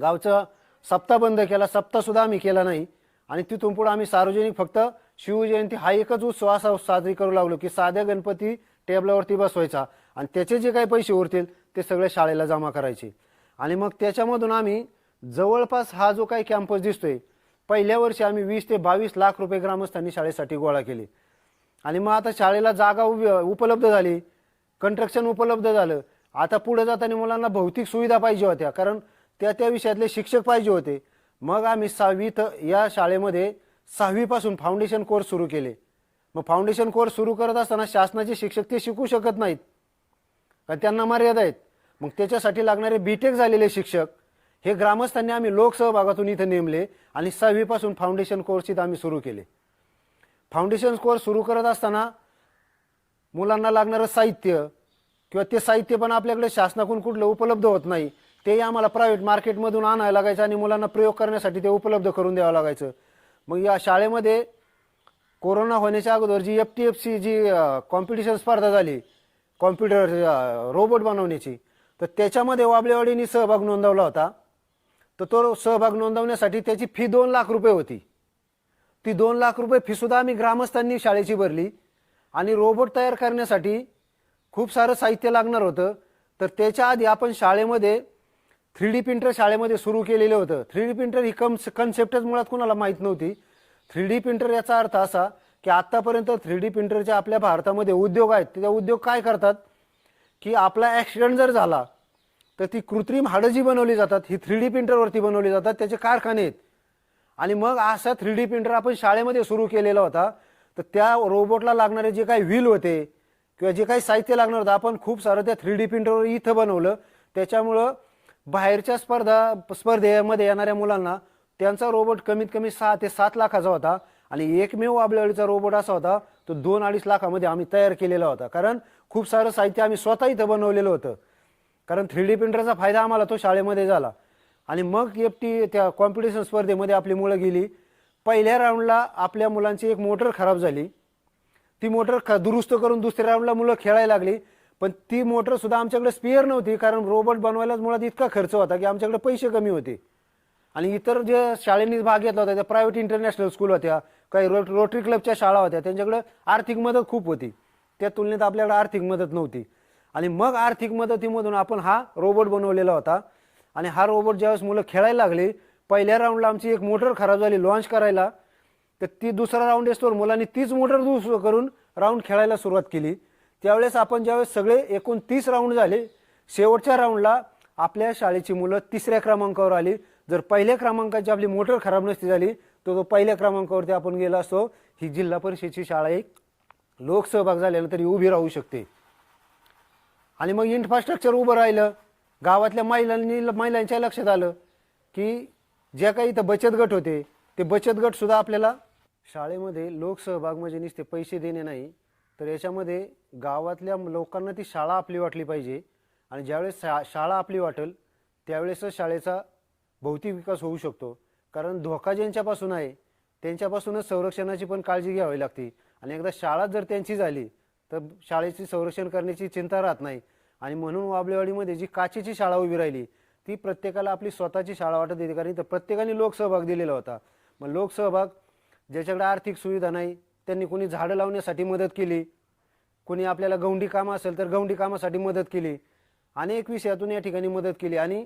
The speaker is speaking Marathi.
गावचं सप्ताह बंद केला सप्ताहसुद्धा आम्ही केला नाही. आणि तिथून पुढे आम्ही सार्वजनिक फक्त शिवजयंती हा एकच उत्सव असा साजरी करू लागलो की साध्या गणपती टेबलावरती बसवायचा. आणि त्याचे जे काही पैसे उरतील ते सगळे शाळेला जमा करायचे. आणि मग त्याच्यामधून आम्ही जवळपास हा जो काही कॅम्पस दिसतोय पहिल्या वर्षी आम्ही वीस ते बावीस लाख रुपये ग्रामस्थांनी शाळेसाठी गोळा केले. आणि मग आता शाळेला जागा उपलब्ध झाली कंस्ट्रक्शन उपलब्ध झालं. आता पुढे जाताना मुलांना भौतिक सुविधा पाहिजे होत्या कारण त्या त्या विषयातले शिक्षक पाहिजे होते. मग आम्ही सहावीत या शाळेमध्ये सहावीपासून फाउंडेशन कोर्स सुरू केले. मग फाउंडेशन कोर्स सुरू करत असताना शासनाचे शिक्षक ते शिकू शकत नाहीत. कारण त्यांना मर्यादा आहेत. मग त्याच्यासाठी लागणारे बीटेक झालेले शिक्षक हे ग्रामस्थांनी आम्ही लोकसहभागातून इथं नेमले आणि सहावीपासून फाउंडेशन कोर्स इथं आम्ही सुरू केले. फाउंडेशन कोर्स सुरू करत असताना मुलांना लागणारं साहित्य किंवा ते साहित्य पण आपल्याकडे शासनाकडून कुठलं उपलब्ध होत नाही. तेही आम्हाला प्रायव्हेट मार्केटमधून आणायला लागायचं आणि मुलांना प्रयोग करण्यासाठी ते उपलब्ध करून द्यावं लागायचं. मग या शाळेमध्ये कोरोना होण्याच्या अगोदर G F T F C G competition स्पर्धा झाली कॉम्प्युटर रोबोट बनवण्याची तर त्याच्यामध्ये वाबलेवाडीनी सहभाग नोंदवला होता. तर तो सहभाग नोंदवण्यासाठी त्याची फी दोन लाख रुपये होती. ती दोन लाख रुपये फीसुद्धा आम्ही ग्रामस्थांनी शाळेची भरली. आणि रोबोट तयार करण्यासाठी खूप सारं साहित्य लागणार होतं. तर त्याच्या आधी आपण शाळेमध्ये थ्री डी प्रिंटर शाळेमध्ये सुरू केलेलं होतं. थ्री डी प्रिंटर ही कम कन्सेप्टच मुळात कुणाला माहीत नव्हती. थ्री डी प्रिंटर याचा अर्थ असा की आत्तापर्यंत थ्री डी प्रिंटरचे आपल्या भारतामध्ये उद्योग आहेत. त्या उद्योग काय करतात? की आपला ॲक्सिडेंट जर झाला तर ती कृत्रिम हाडं जी बनवली जातात. ही थ्री डी प्रिंटरवरती बनवली जातात. त्याचे कारखाने आहेत. आणि मग असा थ्री डी प्रिंटर आपण शाळेमध्ये सुरू केलेला होता. तर त्या रोबोटला लागणारे जे काही व्हील होते किंवा जे काही साहित्य लागणार होतं आपण खूप सारं त्या थ्री डी प्रिंटरवर इथं बनवलं. त्याच्यामुळं बाहेरच्या स्पर्धा स्पर्धेमध्ये येणाऱ्या मुलांना त्यांचा रोबोट कमीत कमी सहा ते सात लाखाचा होता आणि एकमेव आबलेवाडीचा रोबोट असा होता तो दोन अडीच लाखामध्ये आम्ही तयार केलेला होता. कारण खूप सारं साहित्य आम्ही स्वतः इथं बनवलेलं होतं. कारण थ्री डी प्रिंटरचा फायदा आम्हाला तो शाळेमध्ये झाला. आणि मग एफ टी त्या कॉम्पिटिशन स्पर्धेमध्ये आपली मुलं गेली. पहिल्या राऊंडला आपल्या मुलांची एक मोटर खराब झाली. ती मोटर ख दुरुस्त करून दुसऱ्या राऊंडला मुलं खेळायला लागली. पण ती मोटर सुद्धा आमच्याकडे स्पेअर नव्हती कारण रोबोट बनवायलाच मुळात इतका खर्च होता की आमच्याकडे पैसे कमी होते. आणि इतर जे शाळेंनी भाग घेतला होता त्या प्रायव्हेट इंटरनॅशनल स्कूल होत्या काही रो रोटरी क्लबच्या शाळा होत्या त्यांच्याकडे आर्थिक मदत खूप होती. त्या तुलनेत आपल्याकडे आर्थिक मदत नव्हती. आणि मग आर्थिक मदतीमधून आपण हा रोबोट बनवलेला होता. आणि हा रोबोट ज्यावेळेस मुलं खेळायला लागली पहिल्या राऊंडला आमची एक मोटर खराब झाली लॉन्च करायला. तर ती दुसरा राऊंड असतो मुलांनी तीच मोटर दुरुस्त करून राऊंड खेळायला सुरुवात केली. त्यावेळेस आपण ज्यावेळेस सगळे एकूण तीस राऊंड झाले शेवटच्या राऊंडला आपल्या शाळेची मुलं तिसऱ्या क्रमांकावर आली. जर पहिल्या क्रमांकाची आपली मोटर खराब नसती झाली तर तो पहिल्या क्रमांकावरती आपण गेला असतो. ही जिल्हा परिषदेची शाळा एक. लोकसहभाग झाल्यानं तरी उभी राहू शकते. आणि मग इन्फ्रास्ट्रक्चर उभं राहिलं. गावातल्या महिलांनी महिलांच्या लक्षात आलं की ज्या काही इथं बचत गट होते ते बचत गटसुद्धा आपल्याला शाळेमध्ये लोकसहभाग म्हणजे नुसते पैसे देणे नाही. तर याच्यामध्ये गावातल्या लोकांना ती शाळा आपली वाटली पाहिजे. आणि ज्यावेळेस शा शाळा आपली वाटेल त्यावेळेसच शाळेचा भौतिक विकास होऊ शकतो. कारण धोका ज्यांच्यापासून आहे त्यांच्यापासूनच संरक्षणाची पण काळजी घ्यावी लागते. आणि एकदा शाळा जर त्यांची झाली तर शाळेची संरक्षण करण्याची चिंता राहत नाही. आणि म्हणून वाबलेवाडीमध्ये जी काचेची शाळा उभी राहिली ती प्रत्येकाला आपली स्वतःची शाळा वाटत येते कारण इथं प्रत्येकाने लोकसहभाग दिलेला होता. मग लोकसहभाग ज्याच्याकडे आर्थिक सुविधा नाही त्यांनी कोणी झाडं लावण्यासाठी मदत केली. कोणी आपल्याला गौंडी कामं असेल तर गौंडी कामासाठी मदत केली. अनेक विषयातून या ठिकाणी मदत केली आणि